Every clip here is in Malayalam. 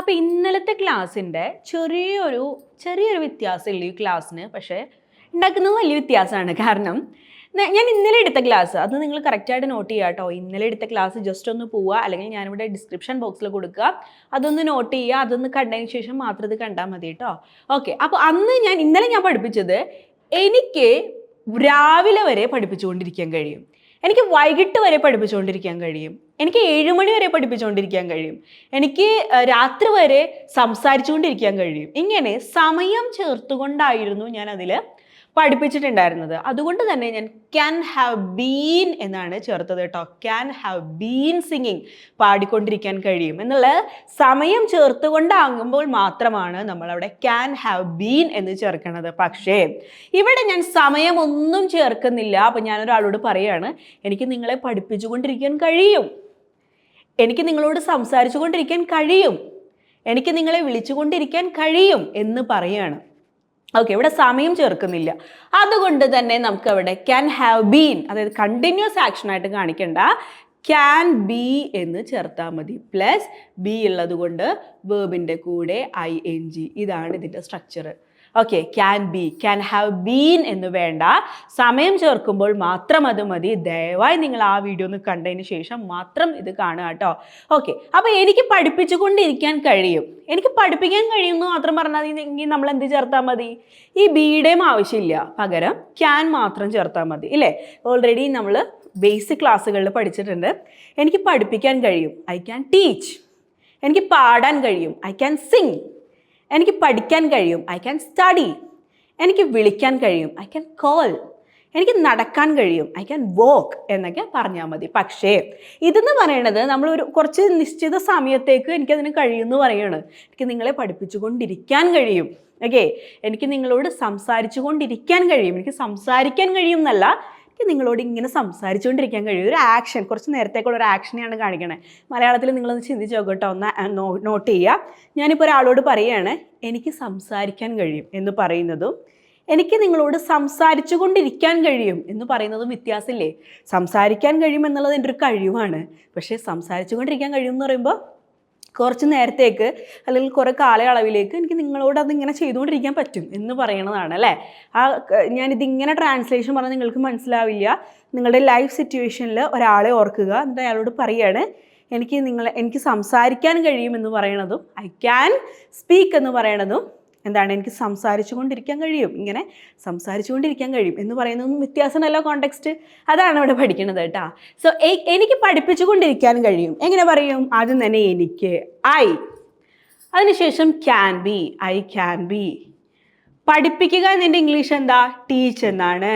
അപ്പോൾ ഇന്നലത്തെ ക്ലാസ്സിന്റെ ചെറിയൊരു ചെറിയൊരു വ്യത്യാസമില്ല ഈ ക്ലാസ്സിന്. പക്ഷേ ഉണ്ടാക്കുന്നത് വലിയ വ്യത്യാസമാണ്. കാരണം ഞാൻ ഇന്നലെ എടുത്ത ക്ലാസ് അത് നിങ്ങൾ കറക്റ്റായിട്ട് നോട്ട് ചെയ്യുക കേട്ടോ. ഇന്നലെ എടുത്ത ക്ലാസ് ജസ്റ്റ് ഒന്ന് പോവുക അല്ലെങ്കിൽ ഞാനിവിടെ ഡിസ്ക്രിപ്ഷൻ ബോക്സിൽ കൊടുക്കുക. അതൊന്ന് നോട്ട് ചെയ്യുക അതൊന്ന് കണ്ടതിന് ശേഷം മാത്രം ഇത് കണ്ടാൽ മതി കേട്ടോ. ഓക്കെ അപ്പോൾ അന്ന് ഞാൻ ഇന്നലെ ഞാൻ പഠിപ്പിച്ചത് എനിക്ക് രാവിലെ വരെ പഠിപ്പിച്ചുകൊണ്ടിരിക്കാൻ കഴിയും. എനിക്ക് വൈകിട്ട് വരെ പഠിപ്പിച്ചുകൊണ്ടിരിക്കാൻ കഴിയും. എനിക്ക് ഏഴുമണി വരെ പഠിപ്പിച്ചുകൊണ്ടിരിക്കാൻ കഴിയും. എനിക്ക് രാത്രി വരെ സംസാരിച്ചുകൊണ്ടിരിക്കാൻ കഴിയും. ഇങ്ങനെ സമയം ചേർത്തുകൊണ്ടായിരുന്നു ഞാൻ അതിൽ പഠിപ്പിച്ചിട്ടുണ്ടായിരുന്നത്. അതുകൊണ്ട് തന്നെ ഞാൻ ക്യാൻ ഹാവ് ബീൻ എന്നാണ് ചേർത്തത് കേട്ടോ. ക്യാൻ ഹാവ് ബീൻ സിംഗിങ് പാടിക്കൊണ്ടിരിക്കാൻ കഴിയും എന്നുള്ള സമയം ചേർത്തുകൊണ്ടാകുമ്പോൾ മാത്രമാണ് നമ്മൾ അവിടെ ക്യാൻ ഹാവ് ബീൻ എന്ന് ചേർക്കുന്നത് പക്ഷേ ഇവിടെ ഞാൻ സമയമൊന്നും ചേർക്കുന്നില്ല. അപ്പം ഞാനൊരാളോട് പറയാണ് എനിക്ക് നിങ്ങളെ പഠിപ്പിച്ചുകൊണ്ടിരിക്കാൻ കഴിയും. എനിക്ക് നിങ്ങളോട് സംസാരിച്ചു കൊണ്ടിരിക്കാൻ കഴിയും. എനിക്ക് നിങ്ങളെ വിളിച്ചുകൊണ്ടിരിക്കാൻ കഴിയും എന്ന് പറയാണ്. ഓക്കെ ഇവിടെ സമയം ചേർക്കുന്നില്ല. അതുകൊണ്ട് തന്നെ നമുക്ക് അവിടെ ക്യാൻ ഹാവ് ബീൻ അതായത് കണ്ടിന്യൂസ് ആക്ഷൻ ആയിട്ട് കാണിക്കേണ്ട. ക്യാൻ ബി എന്ന് ചേർത്താൽ മതി. പ്ലസ് ബി ഉള്ളത് കൊണ്ട് വേബിന്റെ കൂടെ ഐ എൻ ജി ഇതാണ് ഇതിന്റെ structure okay can be can have been എന്ന് വേണ്ട. സമയം ചേർക്കുമ്പോൾ മാത്രം അത് മതി. ദയവായി നിങ്ങൾ ആ വീഡിയോ ഒന്ന് കണ്ടതിന് ശേഷം മാത്രം ഇത് കാണുക കേട്ടോ. ഓക്കെ അപ്പോൾ എനിക്ക് പഠിപ്പിച്ചുകൊണ്ടിരിക്കാൻ കഴിയും. എനിക്ക് പഠിപ്പിക്കാൻ കഴിയുമെന്ന് മാത്രം പറഞ്ഞാൽ മതി. നമ്മൾ എന്ത് ചേർത്താൽ മതി? ഈ ബിയുടെയും ആവശ്യമില്ല. പകരം ക്യാൻ മാത്രം ചേർത്താൽ മതി ഇല്ലേ? ഓൾറെഡി നമ്മൾ ബേസിക് ക്ലാസ്സുകളിൽ പഠിച്ചിട്ടുണ്ട്. എനിക്ക് പഠിപ്പിക്കാൻ കഴിയും. ഐ ക്യാൻ ടീച്ച് എനിക്ക് പാടാൻ കഴിയും. ഐ ക്യാൻ സിങ് എനിക്ക് പഠിക്കാൻ കഴിയും. ഐ ക്യാൻ സ്റ്റഡി എനിക്ക് വിളിക്കാൻ കഴിയും. ഐ ക്യാൻ കോൾ എനിക്ക് നടക്കാൻ കഴിയും. ഐ ക്യാൻ വോക്ക് എന്നൊക്കെ പറഞ്ഞാൽ മതി. പക്ഷേ ഇതെന്ന് പറയണത് നമ്മൾ ഒരു കുറച്ച് നിശ്ചിത സമയത്തേക്ക് എനിക്കതിന് കഴിയുമെന്ന് പറയാണ്. എനിക്ക് നിങ്ങളെ പഠിപ്പിച്ചുകൊണ്ടിരിക്കാൻ കഴിയും. ഓക്കെ എനിക്ക് നിങ്ങളോട് സംസാരിച്ചു കൊണ്ടിരിക്കാൻ കഴിയും. എനിക്ക് സംസാരിക്കാൻ കഴിയും എന്നല്ല എനിക്ക് നിങ്ങളോട് ഇങ്ങനെ സംസാരിച്ചുകൊണ്ടിരിക്കാൻ കഴിയും. ഒരു ആക്ഷൻ കുറച്ച് നേരത്തേക്കുള്ള ഒരു ആക്ഷനെയാണ് കാണിക്കണത് മലയാളത്തിൽ നിങ്ങളൊന്ന് ചിന്തിച്ച് നോക്കട്ടോ ഒന്ന് നോട്ട് ചെയ്യുക ഞാനിപ്പോൾ ഒരാളോട് പറയുകയാണ് എനിക്ക് സംസാരിക്കാൻ കഴിയും എന്ന് പറയുന്നതും എനിക്ക് നിങ്ങളോട് സംസാരിച്ചു കൊണ്ടിരിക്കാൻ കഴിയും എന്ന് പറയുന്നതും വ്യത്യാസമില്ലേ? സംസാരിക്കാൻ കഴിയും എന്നുള്ളത് എന്റെ ഒരു കഴിവാണ്. പക്ഷേ സംസാരിച്ചു കൊണ്ടിരിക്കാൻ കഴിയും എന്ന് പറയുമ്പോൾ കുറച്ച് നേരത്തേക്ക് അല്ലെങ്കിൽ കുറേ കാലയളവിലേക്ക് എനിക്ക് നിങ്ങളോട് അതിങ്ങനെ ചെയ്തുകൊണ്ടിരിക്കാൻ പറ്റും എന്ന് പറയണതാണ് അല്ലേ? ആ ഞാനിതിങ്ങനെ ട്രാൻസ്ലേഷൻ പറഞ്ഞാൽ നിങ്ങൾക്ക് മനസ്സിലാവില്ല. നിങ്ങളുടെ ലൈഫ് സിറ്റുവേഷനിൽ ഒരാളെ ഓർക്കുക. എന്നിട്ട് അയാളോട് പറയാണ് എനിക്ക് നിങ്ങളെ എനിക്ക് സംസാരിക്കാൻ കഴിയും എന്ന് പറയണതും ഐ ക്യാൻ സ്പീക്ക് എന്ന് പറയണതും എന്താണ് എനിക്ക് സംസാരിച്ചു കൊണ്ടിരിക്കാൻ കഴിയും ഇങ്ങനെ സംസാരിച്ചു കൊണ്ടിരിക്കാൻ കഴിയും എന്ന് പറയുന്നതും വ്യത്യാസമല്ല കോണ്ടെക്സ്റ്റ് അതാണ് ഇവിടെ പഠിക്കുന്നത് കേട്ടോ. സോ എനിക്ക് പഠിപ്പിച്ചു കൊണ്ടിരിക്കാൻ കഴിയും. എങ്ങനെ പറയും? ആദ്യം തന്നെ എനിക്ക് ഐ അതിനുശേഷം can be I can be പഠിപ്പിക്കുക എന്നതിന്റെ ഇംഗ്ലീഷ് എന്താ? ടീച്ച് എന്നാണ്.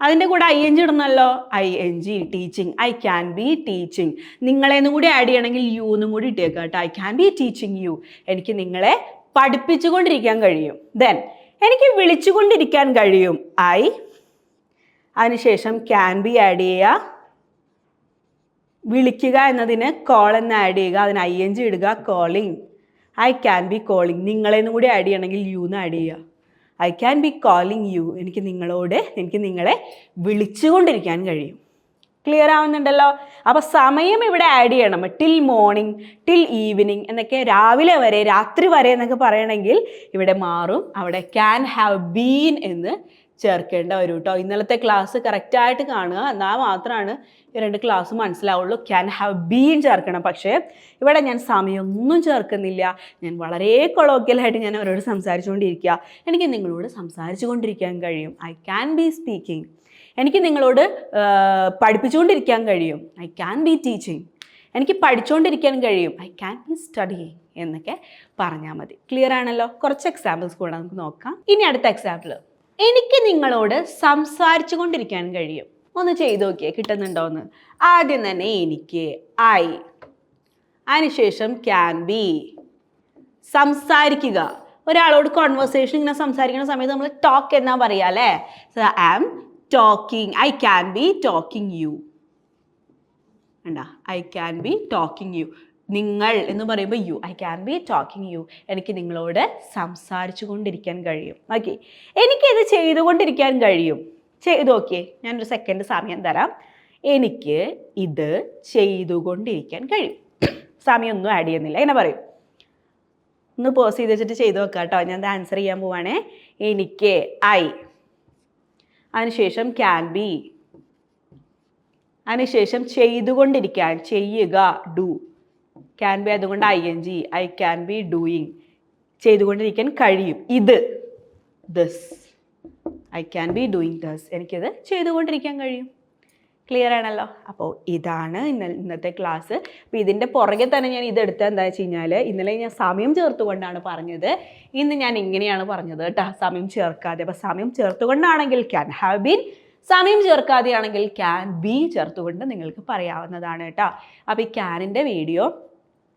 അതിന്റെ കൂടെ I N G ഇടുന്നല്ലോ? I N G teaching I can be teaching നിങ്ങളെന്നും കൂടി ആഡ് ചെയ്യണമെങ്കിൽ യു എന്നും കൂടി ഇട്ടേക്കാം കേട്ടോ. I can be teaching you എനിക്ക് നിങ്ങളെ പഠിപ്പിച്ചുകൊണ്ടിരിക്കാൻ കഴിയും. ദെൻ എനിക്ക് വിളിച്ചുകൊണ്ടിരിക്കാൻ കഴിയും. ഐ അതിനുശേഷം ക്യാൻ ബി ആഡ് ചെയ്യുക. വിളിക്കുക എന്നതിന് കോൾ എന്ന് ആഡ് ചെയ്യുക. അതിന് ഐ എൻ ജി ഇടുക calling I can be calling നിങ്ങളെന്നും കൂടി ആഡ് ചെയ്യണമെങ്കിൽ യു എന്ന് ആഡ് ചെയ്യുക. I can be calling you എനിക്ക് നിങ്ങളോട് എനിക്ക് നിങ്ങളെ വിളിച്ചുകൊണ്ടിരിക്കാൻ കഴിയും. ക്ലിയർ ആവുന്നുണ്ടല്ലോ? അപ്പോൾ സമയം ഇവിടെ ആഡ് ചെയ്യണം. ടിൽ മോർണിംഗ് ടിൽ ഈവനിങ് എന്നൊക്കെ രാവിലെ വരെ രാത്രി വരെ എന്നൊക്കെ പറയണമെങ്കിൽ ഇവിടെ മാറും. അവിടെ ക്യാൻ ഹാവ് ബീൻ എന്ന് ചേർക്കേണ്ട ഒരു കേട്ടോ ഇന്നലത്തെ ക്ലാസ് കറക്റ്റായിട്ട് കാണുക. എന്നാൽ മാത്രമാണ് ഈ രണ്ട് ക്ലാസ് മനസ്സിലാവുള്ളൂ. ക്യാൻ ഹാവ് ബീൻ ചേർക്കണം. പക്ഷേ ഇവിടെ ഞാൻ സമയമൊന്നും ചേർക്കുന്നില്ല. ഞാൻ വളരെ കൊളോക്കിയലായിട്ട് ഞാൻ അവരോട് സംസാരിച്ചുകൊണ്ടിരിക്കുക. എനിക്ക് നിങ്ങളോട് സംസാരിച്ചു കൊണ്ടിരിക്കാൻ കഴിയും. ഐ ക്യാൻ ബി സ്പീക്കിംഗ് എനിക്ക് നിങ്ങളോട് പഠിപ്പിച്ചുകൊണ്ടിരിക്കാൻ കഴിയും. ഐ ക്യാൻ ബി ടീച്ചിങ് എനിക്ക് പഠിച്ചുകൊണ്ടിരിക്കാൻ കഴിയും. ഐ ക്യാൻ ബി സ്റ്റഡിയിങ് എന്നൊക്കെ പറഞ്ഞാൽ മതി. ക്ലിയർ ആണല്ലോ? കുറച്ച് എക്സാമ്പിൾസ് കൂടെ നമുക്ക് നോക്കാം. ഇനി അടുത്ത എക്സാമ്പിൾ എനിക്ക് നിങ്ങളോട് സംസാരിച്ചു കൊണ്ടിരിക്കാൻ കഴിയും. ഒന്ന് ചെയ്തു നോക്കിയേ കിട്ടുന്നുണ്ടോ എന്ന്. ആദ്യം തന്നെ എനിക്ക് ഐ അതിനുശേഷം ക്യാൻ ബി സംസാരിക്കുക. ഒരാളോട് കോൺവെർസേഷൻ ഇങ്ങനെ സംസാരിക്കുന്ന സമയത്ത് നമ്മൾ ടോക്ക് എന്നാ പറയുക അല്ലേ? So I am talking I can be talking you വേണ്ട I can be talking you നിങ്ങൾ എന്ന് പറയുമ്പോൾ you I can be talking you എനിക്ക് നിങ്ങളോട് സംസാരിച്ചു കൊണ്ടിരിക്കാൻ കഴിയും. ഓക്കെ എനിക്കിത് ചെയ്തുകൊണ്ടിരിക്കാൻ കഴിയും. ചെയ്ത് ഓക്കെ ഞാനൊരു സെക്കൻഡ് സമയം തരാം. എനിക്ക് ഇത് ചെയ്തുകൊണ്ടിരിക്കാൻ കഴിയും. സമയമൊന്നും ആഡ് ചെയ്യുന്നില്ല. എങ്ങനെ പറയും. ഒന്ന് പോസ് ചെയ്ത് വെച്ചിട്ട് ചെയ്ത് നോക്കാം കേട്ടോ ഞാൻ ആൻസർ ചെയ്യാൻ പോവാണേ. എനിക്ക് ഐ അതിനുശേഷം ക്യാൻ ബി അതിനുശേഷം ചെയ്തുകൊണ്ടിരിക്കാൻ ചെയ്യുക ഡു ക്യാൻ ബി അതുകൊണ്ട് I N G I can be doing ചെയ്തുകൊണ്ടിരിക്കാൻ കഴിയും. ഇത് this I can be doing this എനിക്കിത് ചെയ്തുകൊണ്ടിരിക്കാൻ കഴിയും. ക്ലിയർ ആണല്ലോ? അപ്പോൾ ഇതാണ് ഇന്ന ഇന്നത്തെ ക്ലാസ് അപ്പോൾ ഇതിന്റെ പുറകെ തന്നെ ഞാൻ ഇതെടുത്ത എന്താ വെച്ച് കഴിഞ്ഞാൽ ഇന്നലെ ഞാൻ സമയം ചേർത്തുകൊണ്ടാണ് പറഞ്ഞത്. ഇന്ന് ഞാൻ ഇങ്ങനെയാണ് പറഞ്ഞത് കേട്ടോ. സമയം ചേർക്കാതെ. അപ്പോൾ സമയം ചേർത്തുകൊണ്ടാണെങ്കിൽ ക്യാൻ ഹാവ് ബീൻ സമയം ചേർക്കാതെയാണെങ്കിൽ ക്യാൻ ബി ചേർത്തുകൊണ്ട് നിങ്ങൾക്ക് പറയാവുന്നതാണ് കേട്ടോ. അപ്പോൾ ഈ ക്യാനിന്റെ വീഡിയോ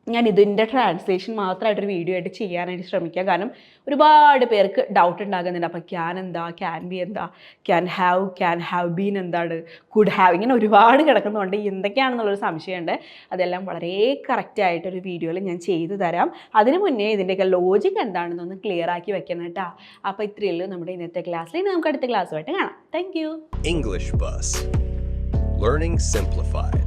ഞാൻ ഇതിന്റെ ട്രാൻസ്ലേഷൻ മാത്രമായിട്ടൊരു വീഡിയോ ആയിട്ട് ചെയ്യാനായിട്ട് ശ്രമിക്കാം. കാരണം ഒരുപാട് പേർക്ക് ഡൗട്ട് ഉണ്ടാകുന്നുണ്ട്. അപ്പോൾ ക്യാൻ എന്താ? ക്യാൻ ബി എന്താ? Can have can have been എന്താണ്? കുഡ് ഹാവ് ഇങ്ങനെ ഒരുപാട് കിടക്കുന്നുണ്ട്. എന്തൊക്കെയാണെന്നുള്ളൊരു സംശയമുണ്ട്. അതെല്ലാം വളരെ കറക്റ്റായിട്ടൊരു വീഡിയോയിൽ ഞാൻ ചെയ്തു തരാം. അതിന് മുന്നേ ഇതിന്റെയൊക്കെ ലോജിക്ക് എന്താണെന്നൊന്ന് ക്ലിയർ ആക്കി വെക്കണം കേട്ടോ അപ്പോൾ ഇത്രയേ ഉള്ളൂ നമ്മുടെ ഇന്നത്തെ ക്ലാസ്സിൽ ഇനി നമുക്ക് അടുത്ത ക്ലാസ്സുമായിട്ട് കാണാം. Thank you English bus learning Simplified.